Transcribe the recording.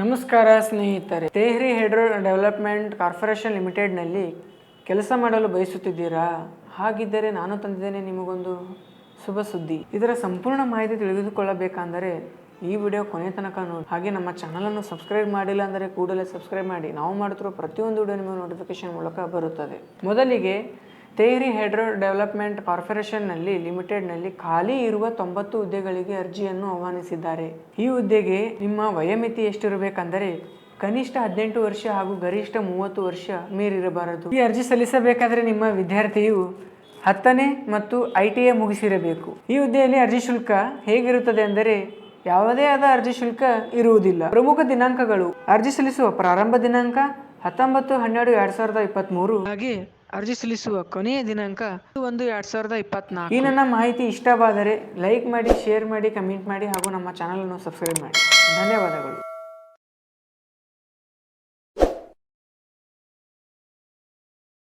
ನಮಸ್ಕಾರ ಸ್ನೇಹಿತರೆ, Tehri hydro development corporation ಲಿಮಿಟೆಡ್ನಲ್ಲಿ ಕೆಲಸ ಮಾಡಲು ಬಯಸುತ್ತಿದ್ದೀರಾ? ಹಾಗಿದ್ದರೆ ನಾನು ತಂದಿದ್ದೇನೆ ನಿಮಗೊಂದು ಶುಭ ಸುದ್ದಿ. ಇದರ ಸಂಪೂರ್ಣ ಮಾಹಿತಿ ತಿಳಿದುಕೊಳ್ಳಬೇಕೆಂದರೆ ಈ ವಿಡಿಯೋ ಕೊನೆ ತನಕ ನೋಡಿ. ಹಾಗೆ ನಮ್ಮ ಚಾನಲನ್ನು ಸಬ್ಸ್ಕ್ರೈಬ್ ಮಾಡಿಲ್ಲ ಅಂದರೆ ಕೂಡಲೇ ಸಬ್ಸ್ಕ್ರೈಬ್ ಮಾಡಿ. ನಾವು ಮಾಡುತ್ತಿರುವ ಪ್ರತಿಯೊಂದು ವಿಡಿಯೋ ನಿಮಗೆ ನೋಟಿಫಿಕೇಶನ್ ಮೂಲಕ ಬರುತ್ತದೆ. ಮೊದಲಿಗೆ ತೇರಿ ಹೆಡ್ರೋ ಡೆವಲಪ್ಮೆಂಟ್ ಕಾರ್ಪೊರೇಷನ್ನಲ್ಲಿ ಲಿಮಿಟೆಡ್ನಲ್ಲಿ ಖಾಲಿ ಇರುವ ತೊಂಬತ್ತು ಹುದ್ದೆಗಳಿಗೆ ಅರ್ಜಿಯನ್ನು ಆಹ್ವಾನಿಸಿದ್ದಾರೆ. ಈ ಹುದ್ದೆಗೆ ನಿಮ್ಮ ವಯೋಮಿತಿ ಎಷ್ಟಿರಬೇಕೆಂದರೆ ಕನಿಷ್ಠ ಹದಿನೆಂಟು ವರ್ಷ ಹಾಗೂ ಗರಿಷ್ಠ ಮೂವತ್ತು ವರ್ಷ ಮೀರಿರಬಾರದು. ಈ ಅರ್ಜಿ ಸಲ್ಲಿಸಬೇಕಾದರೆ ನಿಮ್ಮ ವಿದ್ಯಾರ್ಥಿಯು ಹತ್ತನೇ ಮತ್ತು ಐ ಟಿ ಎ ಮುಗಿಸಿರಬೇಕು. ಈ ಹುದ್ದೆಯಲ್ಲಿ ಅರ್ಜಿ ಶುಲ್ಕ ಹೇಗಿರುತ್ತದೆ ಅಂದರೆ ಯಾವುದೇ ಆದ ಅರ್ಜಿ ಶುಲ್ಕ ಇರುವುದಿಲ್ಲ. ಪ್ರಮುಖ ದಿನಾಂಕಗಳು. ಅರ್ಜಿ ಸಲ್ಲಿಸುವ ಪ್ರಾರಂಭ ದಿನಾಂಕ ಹತ್ತೊಂಬತ್ತು ಹನ್ನೆರಡು ಎರಡು ಸಾವಿರದ ಇಪ್ಪತ್ತ್ಮೂರು ಹಾಗೆ ಅರ್ಜಿ ಸಲ್ಲಿಸುವ ಕೊನೆಯ ದಿನಾಂಕ ಒಂದು ಎರಡ್ ಸಾವಿರದ ಇಪ್ಪತ್ನಾಲ್ಕು. ಈ ನನ್ನ ಮಾಹಿತಿ ಇಷ್ಟವಾದರೆ ಲೈಕ್ ಮಾಡಿ, ಶೇರ್ ಮಾಡಿ, ಕಮೆಂಟ್ ಮಾಡಿ ಹಾಗೂ ನಮ್ಮ ಚಾನಲನ್ನು ಸಬ್ಸ್ಕ್ರೈಬ್ ಮಾಡಿ. ಧನ್ಯವಾದಗಳು.